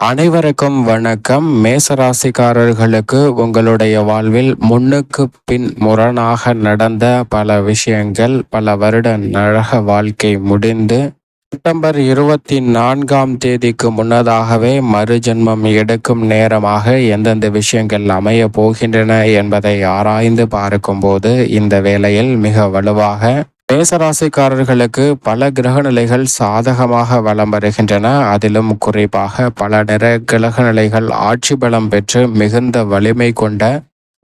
அனைவருக்கும் வணக்கம். மேசராசிக்காரர்களுக்கு உங்களுடைய வாழ்வில் முன்னுக்கு பின் முரணாக நடந்த பல விஷயங்கள் பல வருட நரக வாழ்க்கை முடிந்து செப்டம்பர் இருபத்தி நான்காம் தேதிக்கு முன்னதாகவே மறுஜென்மம் எடுக்கும் நேரமாக எந்தெந்த விஷயங்கள் அமைய போகின்றன என்பதை ஆராய்ந்து பார்க்கும்போது இந்த வேளையில் மிக வலுவாக மேசராசிக்காரர்களுக்கு பல கிரகநிலைகள் சாதகமாக வலம் வருகின்றன. அதிலும் குறிப்பாக பல நிற கிரகநிலைகள் ஆட்சி பலம் பெற்று மிகுந்த வலிமை கொண்ட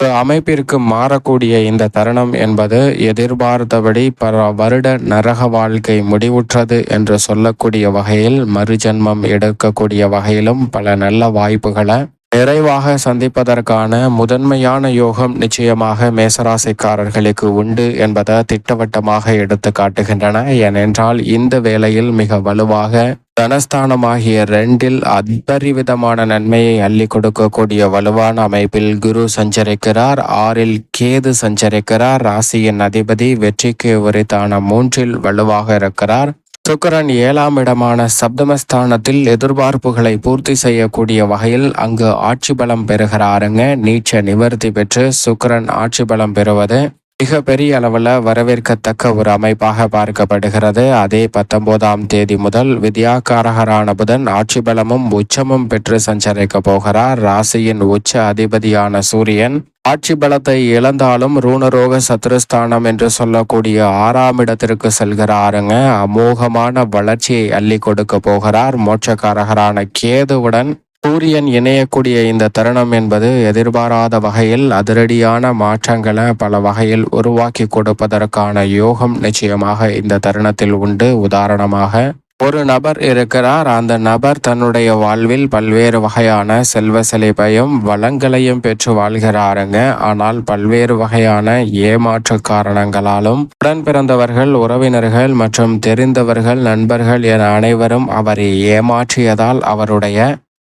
ஒரு அமைப்பிற்கு மாறக்கூடிய இந்த தருணம் என்பது எதிர்பார்த்தபடி பல வருட நரக வாழ்க்கை முடிவுற்றது என்று சொல்லக்கூடிய வகையில் மறுஜன்மம் எடுக்கக்கூடிய வகையிலும் பல நல்ல வாய்ப்புகளை நிறைவாக சந்திப்பதற்கான முதன்மையான யோகம் நிச்சயமாக மேசராசிக்காரர்களுக்கு உண்டு என்பதை திட்டவட்டமாக எடுத்து காட்டுகின்றன. ஏனென்றால் இந்த வேளையில் மிக வலுவாக தனஸ்தானமாகிய ரெண்டில் அபரிவிதமான நன்மையை அள்ளி கொடுக்கக்கூடிய வலுவான அமைப்பில் குரு சஞ்சரிக்கிறார். ஆறில் கேது சஞ்சரிக்கிறார். ராசியின் அதிபதி வெற்றிக்கு உரித்தான மூன்றில் வலுவாக இருக்கிறார். சுக்கரன் ஏழாம் இடமான சப்தமஸ்தானத்தில் எதிர்பார்ப்புகளை பூர்த்தி செய்யக்கூடிய வகையில் அங்கு ஆட்சி பலம் பெறுகிறாருங்க. நீச்ச நிவர்த்தி பெற்று சுக்கரன் ஆட்சி பலம் பெறுவது மிக பெரிய அளவில் வரவேற்கத்தக்க ஒரு அமைப்பாக பார்க்கப்படுகிறது. அதே பத்தொன்பதாம் தேதி முதல் வித்யாகாரகரான புதன் ஆட்சி பலமும் உச்சமும் பெற்று சஞ்சரிக்க போகிறார். ராசியின் உச்ச அதிபதியான சூரியன் ஆட்சி பலத்தை இழந்தாலும் ரூணரோக சத்ருஸ்தானம் என்று சொல்லக்கூடிய ஆறாம் இடத்திற்கு செல்கிறாருங்க. அமோகமான வளர்ச்சியை அள்ளி கொடுக்க போகிறார். மோட்சக்காரகரான கேதுவுடன் சூரியன் இணையக்கூடிய இந்த தருணம் என்பது எதிர்பாராத வகையில் அதிரடியான மாற்றங்களை பல வகையில் உருவாக்கி கொடுப்பதற்கான யோகம் நிச்சயமாக இந்த தருணத்தில் உண்டு. உதாரணமாக ஒரு நபர் இருக்கிறார். அந்த நபர் தன்னுடைய வாழ்வில் பல்வேறு வகையான செல்வ செழிப்பையும் வளங்களையும் பெற்று வாழ்கிறாருங்க. ஆனால் பல்வேறு வகையான ஏமாற்று காரணங்களாலும் உடன் பிறந்தவர்கள் உறவினர்கள் மற்றும் தெரிந்தவர்கள் நண்பர்கள் என அனைவரும் அவரை ஏமாற்றியதால் அவருடைய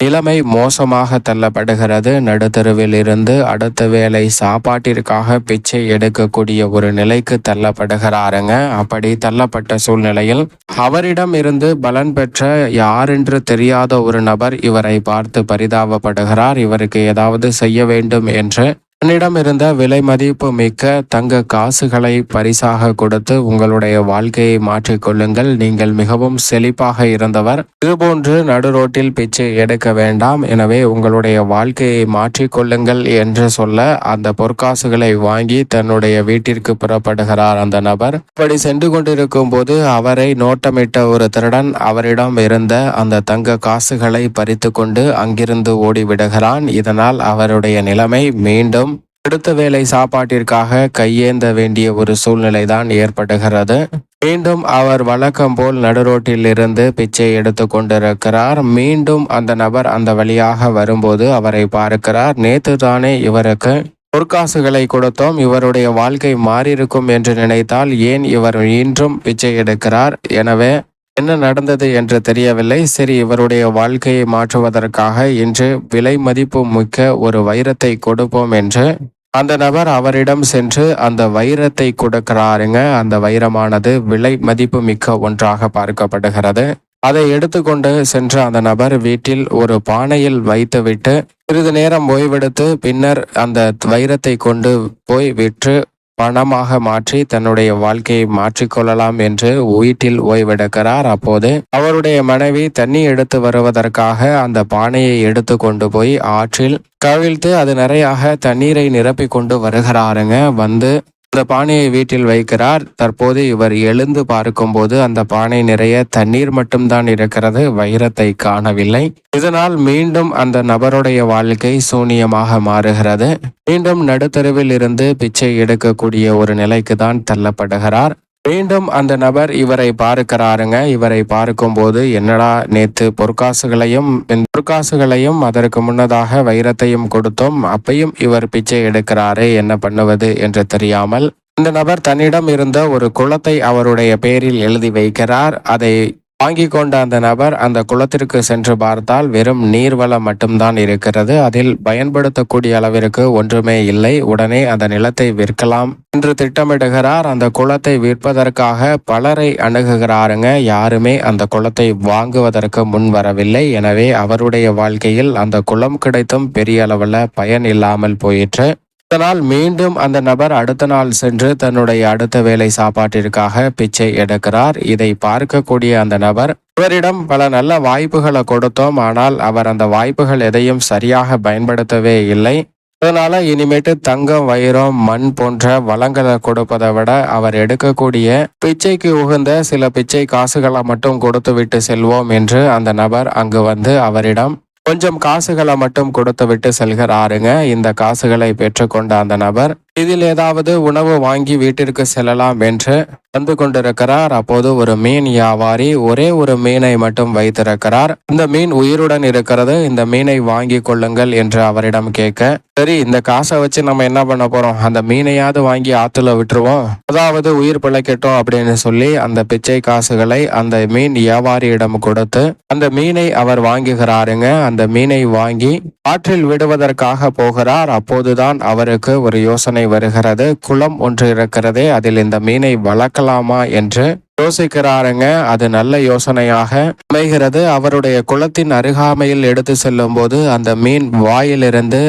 நிலைமை மோசமாக தள்ளப்படுகிறது. நடுத்தருவில் இருந்து அடுத்த வேலை சாப்பாட்டிற்காக பிச்சை எடுக்கக்கூடிய ஒரு நிலைக்கு தள்ளப்படுகிறாருங்க. அப்படி தள்ளப்பட்ட சூழ்நிலையில் அவரிடம் இருந்து பலன் பெற்ற யாரென்று தெரியாத ஒரு நபர் இவரை பார்த்து பரிதாபப்படுகிறார். இவருக்கு ஏதாவது செய்ய வேண்டும் என்று தன்னிடம் இருந்த விலை மதிப்பு மிக்க தங்க காசுகளை பரிசாக கொடுத்து உங்களுடைய வாழ்க்கையை மாற்றிக்கொள்ளுங்கள் நீங்கள் மிகவும் செழிப்பாக இருந்தவர். இதுபோன்று நடு ரோட்டில் பிச்சை எடுக்க வேண்டாம். எனவே உங்களுடைய வாழ்க்கையை மாற்றிக்கொள்ளுங்கள் என்று சொல்ல அந்த பொற்காசுகளை வாங்கி தன்னுடைய வீட்டிற்கு புறப்படுகிறார் அந்த நபர். இப்படி சென்று கொண்டிருக்கும் போது அவரை நோட்டமிட்ட ஒரு திருடன் அவரிடம் இருந்த அந்த தங்க காசுகளை பறித்து கொண்டு அங்கிருந்து ஓடிவிடுகிறான். இதனால் அவருடைய நிலைமை மீண்டும் அடுத்த வேலை சாப்பாட்டிற்காக கையேந்த வேண்டிய ஒரு சூழ்நிலை தான் ஏற்படுகிறது. மீண்டும் அவர் வழக்கம் போல் நடுரோட்டில் இருந்து பிச்சை எடுத்து கொண்டிருக்கிறார். மீண்டும் அந்த நபர் அந்த வழியாக வரும்போது அவரை பார்க்கிறார். நேற்று தானே இவருக்கு பொற்காசுகளை கொடுத்தோம். இவருடைய வாழ்க்கை மாறியிருக்கும் என்று நினைத்தால் ஏன் இவர் இன்றும் பிச்சை எடுக்கிறார்? எனவே என்ன நடந்தது என்று தெரியவில்லை. சரி இவருடைய வாழ்க்கையை மாற்றுவதற்காக இன்று விலை மதிப்பு மிக்க ஒரு வைரத்தை கொடுப்போம் என்று அந்த நபர் அவரிடம் சென்று அந்த வைரத்தை கொடுக்கிறாருங்க. அந்த வைரமானது விலை மதிப்பு மிக்க ஒன்றாக பார்க்கப்படுகிறது. அதை எடுத்துக்கொண்டு சென்ற அந்த நபர் வீட்டில் ஒரு பானையில் வைத்துவிட்டு சிறிது நேரம் ஓய்வெடுத்து பின்னர் அந்த வைரத்தை கொண்டு போய் விற்று பணமாக மாற்றி தன்னுடைய வாழ்க்கையை மாற்றிக்கொள்ளலாம் என்று வீட்டில் ஓய்வெடுக்கிறார். அப்போது அவருடைய மனைவி தண்ணி எடுத்து வருவதற்காக அந்த பானையை எடுத்து கொண்டு போய் ஆற்றில் கவிழ்த்து அது நிறையாக தண்ணீரை நிரப்பி கொண்டு வருகிறாருங்க. வந்து அந்த பானையை வீட்டில் வைக்கிறார். தற்போது இவர் எழுந்து பார்க்கும்போது அந்த பானை நிறைய தண்ணீர் மட்டும்தான் இருக்கிறது வைரத்தை காணவில்லை. இதனால் மீண்டும் அந்த நபருடைய வாழ்க்கை சூனியமாக மாறுகிறது. மீண்டும் நடுத்தருவில் இருந்து பிச்சை எடுக்கக்கூடிய ஒரு நிலைக்கு தான் தள்ளப்படுகிறார். மீண்டும் அந்த நபர் இவரை பார்க்கிறாருங்க. இவரை பார்க்கும்போது என்னடா நேத்து பொற்காசுகளையும் பொற்காசுகளையும் அதற்கு முன்னதாக வைரத்தையும் கொடுத்தோம். அப்பையும் இவர் பிச்சை எடுக்கிறாரே என்ன பண்ணுவது என்று தெரியாமல். இந்த நபர் தன்னிடம் இருந்த ஒரு குளத்தை அவருடைய பெயரில் எழுதி வைக்கிறார். அதை வாங்கி கொண்ட அந்த நபர் அந்த குளத்திற்கு சென்று பார்த்தால் வெறும் நீர்வளம் மட்டும்தான் இருக்கிறது. அதில் பயன்படுத்தக்கூடிய அளவிற்கு ஒன்றுமே இல்லை. உடனே அந்த நிலத்தை விற்கலாம் என்று திட்டமிடுகிறார். அந்த குளத்தை விற்பதற்காக பலரை அணுகுகிறாருங்க. யாருமே அந்த குளத்தை வாங்குவதற்கு முன் வரவில்லை. எனவே அவருடைய வாழ்க்கையில் அந்த குளம் கிடைத்தும் பெரிய அளவில் பயன் இல்லாமல் போயிற்று. இதனால் மீண்டும் அந்த நபர் அடுத்த நாள் சென்று தன்னுடைய அடுத்த வேலை சாப்பாட்டிற்காக பிச்சை எடுக்கிறார். இதை பார்க்கக்கூடிய அந்த நபர் இவரிடம் பல நல்ல வாய்ப்புகளை கொடுத்தோம். ஆனால் அவர் அந்த வாய்ப்புகள் எதையும் சரியாக பயன்படுத்தவே இல்லை. அதனால இனிமேட்டு தங்கம் வைரம் மண் போன்ற வளங்களை கொடுப்பதை விட அவர் எடுக்கக்கூடிய பிச்சைக்கு உகந்த சில பிச்சை காசுகளை மட்டும் கொடுத்து விட்டு செல்வோம் என்று அந்த நபர் அங்கு வந்து அவரிடம் கொஞ்சம் காசுகளை மட்டும் கொடுத்து விட்டு செல்கிறாருங்க. இந்த காசுகளை பெற்றுக்கொண்ட அந்த நபர் இதில் ஏதாவது உணவு வாங்கி வீட்டிற்கு செல்லலாம் என்று வந்து கொண்டிருக்கிறார். அப்போது ஒரு மீன் வியாபாரி ஒரே ஒரு மீனை மட்டும் வைத்திருக்கிறார். இந்த மீன் உயிருடன் இருக்கிறது. இந்த மீனை வாங்கி கொள்ளுங்கள் என்று அவரிடம் கேட்க சரி இந்த காசை வச்சு நம்ம என்ன பண்ண போறோம்? அந்த மீனையாவது வாங்கி ஆத்துல விட்டுருவோம். அதாவது உயிர் பிழைக்கட்டும் அப்படின்னு சொல்லி அந்த பிச்சை காசுகளை அந்த மீன் வியாபாரியிடம் கொடுத்து அந்த மீனை அவர் வாங்குகிறாருங்க. அந்த மீனை வாங்கி ஆற்றில் விடுவதற்காக போகிறார். அப்போதுதான் அவருக்கு ஒரு யோசனை வருகிறது. குளம் ஒன்று இருக்கிறதே. அதில் இந்த மீனை வளர்க்கலாமா என்று யோசிக்கிறாருங்க. அது நல்ல யோசனையாக அமைகிறது. அவருடைய குளத்தின் அருகாமையில் எடுத்து செல்லும் போது அந்த மீன் வாயிலிருந்து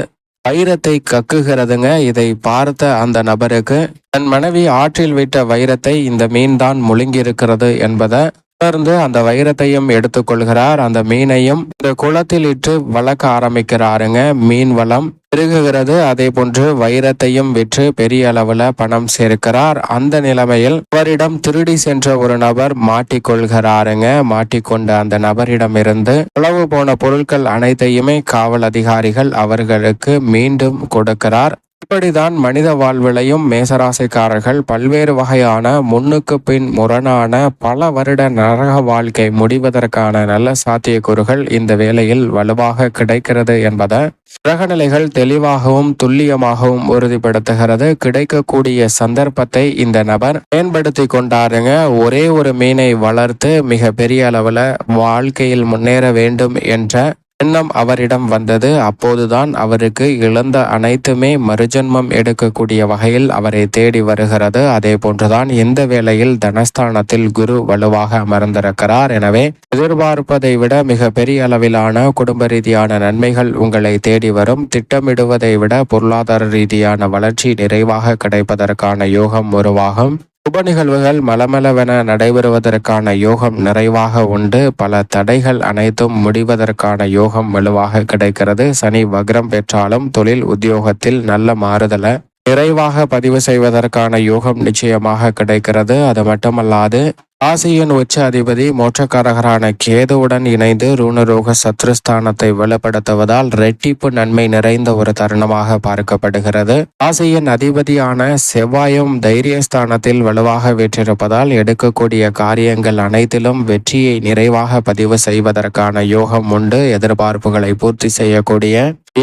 வைரத்தை கக்குகிறதுங்க. இதை பார்த்த அந்த நபருக்கு தன் மனைவி ஆற்றில் விட்ட வைரத்தை இந்த மீன் தான் முழுங்கி இருக்கிறது என்பதை தொடர்ந்து அந்த வைரத்தையும் எடுத்துக்கொள்கிறார். அந்த மீனையும் இந்த குளத்தில் இட்டு வளர்க்க ஆரம்பிக்கிறாருங்க. மீன் வளம் பெருகுகிறது. அதே போன்று வைரத்தையும் விற்று பெரிய அளவுல பணம் சேர்க்கிறார். அந்த நிலைமையில் அவரிடம் திருடி சென்ற ஒரு நபர் மாட்டிக்கொள்கிறாருங்க. மாட்டிக்கொண்ட அந்த நபரிடம் இருந்து உளவு போன பொருட்கள் அனைத்தையுமே காவல் அதிகாரிகள் அவர்களுக்கு மீண்டும் கொடுக்கிறார். இப்படிதான் மனித வாழ்விலையும் மேசராசிக்காரர்கள் பல்வேறு வகையான முன்னுக்கு பின் முரணான பல வருட நரக வாழ்க்கை முடிவதற்கான நல்ல சாத்தியக்கூறுகள் இந்த வேளையில் வலுவாக கிடைக்கிறது என்பதை கிரகநிலைகள் தெளிவாகவும் துல்லியமாகவும் உறுதிப்படுத்துகிறது. கிடைக்கக்கூடிய சந்தர்ப்பத்தை இந்த நபர் பயன்படுத்தி கொண்டாருங்க. ஒரே ஒரு மீனை வளர்த்து மிக பெரிய அளவில் வாழ்க்கையில் முன்னேற வேண்டும் என்ற எண்ணம் அவரிடம் வந்தது. அப்போதுதான் அவருக்கு இழந்த அனைத்துமே மறுஜன்மம் எடுக்கக்கூடிய வகையில் அவரை தேடி வருகிறது. அதே போன்றுதான் இந்த வேளையில் தனஸ்தானத்தில் குரு வலுவாக அமர்ந்திருக்கிறார். எனவே எதிர்பார்ப்பதை விட மிக பெரிய அளவிலான குடும்ப ரீதியான நன்மைகள் உங்களை தேடி வரும். திட்டமிடுவதை விட பொருளாதார ரீதியான வளர்ச்சி நிறைவாக கிடைப்பதற்கான யோகம் உருவாகும். சுப நிகழ்வுகள் மலமளவென நடைபெறுவதற்கான யோகம் நிறைவாக உண்டு. பல தடைகள் அனைத்தும் முடிவதற்கான யோகம் வலுவாக கிடைக்கிறது. சனி வக்ரம் பெற்றாலும் தொழில் உத்தியோகத்தில் நல்ல மாறுதலை நிறைவாக பதிவு செய்வதற்கான யோகம் நிச்சயமாக கிடைக்கிறது. அது மட்டுமல்லாது ராசியின் உச்ச அதிபதி மோட்சக்காரகரான கேதுவுடன் இணைந்து ரூணரோக சத்ருஸ்தானத்தை வெளிப்படுத்துவதால் ரெட்டிப்பு நன்மை நிறைந்த ஒரு தருணமாக பார்க்கப்படுகிறது. ராசியின் அதிபதியான செவ்வாயும் தைரியஸ்தானத்தில் வலுவாக வெற்றிருப்பதால் எடுக்கக்கூடிய காரியங்கள் அனைத்திலும் வெற்றியை நிறைவாக பதிவு செய்வதற்கான யோகம் உண்டு. எதிர்பார்ப்புகளை பூர்த்தி செய்யக்கூடிய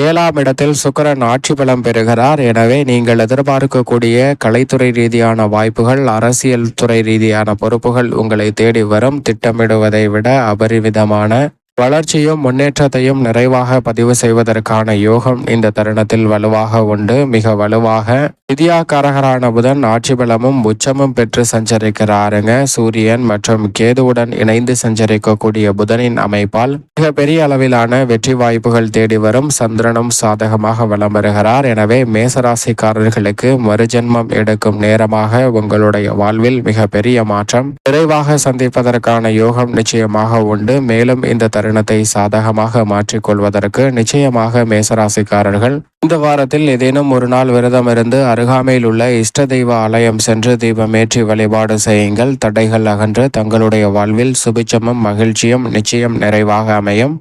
ஏழாம் இடத்தில் சுக்கரன் ஆட்சி பலம் பெறுகிறார். எனவே நீங்கள் எதிர்பார்க்கக்கூடிய கலைத்துறை ரீதியான வாய்ப்புகள் அரசியல் துறை ரீதியான பொறுப்புகள் உங்களை தேடி வரும் திட்டமிடுவதை விட அபரிவிதமான வளர்ச்சியும் முன்னேற்றத்தையும் நிறைவாக பதிவு செய்வதற்கான யோகம் இந்த தருணத்தில் வலுவாக உண்டு. மிக வலுவாக விதியாக்காரகரான புதன் ஆட்சி பலமும் உச்சமும் பெற்று சஞ்சரிக்கிறாருங்க. சூரியன் மற்றும் கேதுவுடன் இணைந்து சஞ்சரிக்கக்கூடிய புதனின் அமைப்பால் மிக பெரிய அளவிலான வெற்றி வாய்ப்புகள் தேடி வரும். சந்திரனும் சாதகமாக வலம் வருகிறார். எனவே மேசராசிக்காரர்களுக்கு மறுஜென்மம் எடுக்கும் நேரமாக உங்களுடைய வாழ்வில் மிக பெரிய மாற்றம். விரைவாக சந்திப்பதற்கான யோகம் நிச்சயமாக உண்டு. மேலும் இந்த தருணத்தை சாதகமாக மாற்றிக்கொள்வதற்கு நிச்சயமாக மேசராசிக்காரர்கள் இந்த வாரத்தில் ஏதேனும் ஒரு நாள் விரதம் இருந்து அருகாமையில் உள்ள இஷ்ட தெய்வ ஆலயம் சென்று தீபமேற்றி வழிபாடு செய்யுங்கள். தடைகள் அகன்று தங்களுடைய வாழ்வில் சுபிச்சமும் மகிழ்ச்சியும் நிச்சயம் நிறைவாக அமையும்.